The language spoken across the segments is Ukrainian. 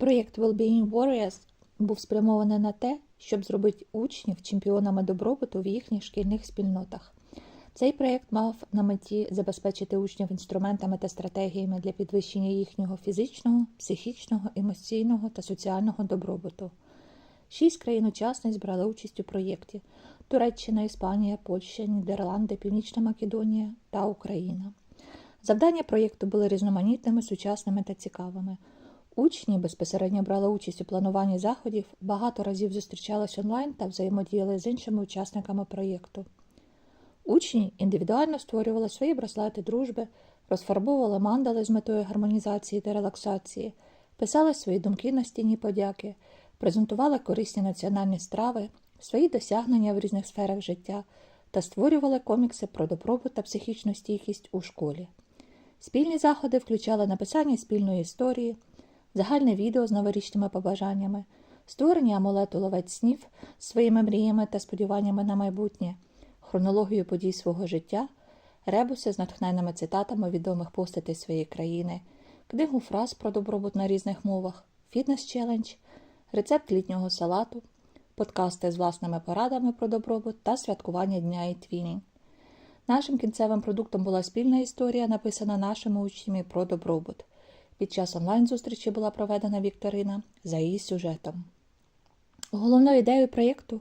Проєкт Wellbeing Warriors був спрямований на те, щоб зробити учнів чемпіонами добробуту в їхніх шкільних спільнотах. Цей проєкт мав на меті забезпечити учнів інструментами та стратегіями для підвищення їхнього фізичного, психічного, емоційного та соціального добробуту. Шість країн-учасниць брали участь у проєкті: Туреччина, Іспанія, Польща, Нідерланди, Північна Македонія та Україна. Завдання проєкту були різноманітними, сучасними та цікавими. Учні безпосередньо брали участь у плануванні заходів, багато разів зустрічались онлайн та взаємодіяли з іншими учасниками проєкту. Учні індивідуально створювали свої браслети дружби, розфарбовували мандали з метою гармонізації та релаксації, писали свої думки на стіні подяки, презентували корисні національні страви, свої досягнення в різних сферах життя та створювали комікси про добробут та психічну стійкість у школі. Спільні заходи включали написання спільної історії, загальне відео з новорічними побажаннями, створення амулету ловець снів з своїми мріями та сподіваннями на майбутнє, хронологію подій свого життя, ребуси з натхненними цитатами відомих постатей своєї країни, книгу фраз про добробут на різних мовах, фітнес-челендж, рецепт літнього салату, подкасти з власними порадами про добробут та святкування Дня і Твінінг. Нашим кінцевим продуктом була спільна історія, написана нашими учнями про добробут. Під час онлайн-зустрічі була проведена вікторина за її сюжетом. Головною ідеєю проєкту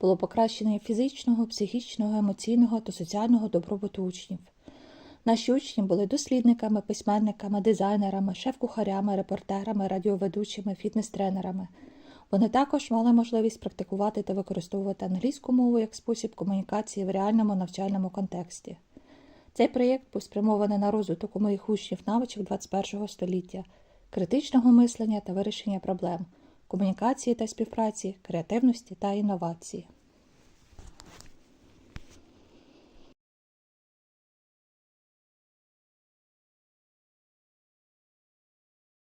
було покращення фізичного, психічного, емоційного та соціального добробуту учнів. Наші учні були дослідниками, письменниками, дизайнерами, шеф-кухарями, репортерами, радіоведучими, фітнес-тренерами. Вони також мали можливість практикувати та використовувати англійську мову як спосіб комунікації в реальному навчальному контексті. Цей проєкт був спрямований на розвиток у моїх учнів навичок 21 століття, критичного мислення та вирішення проблем, комунікації та співпраці, креативності та інновації.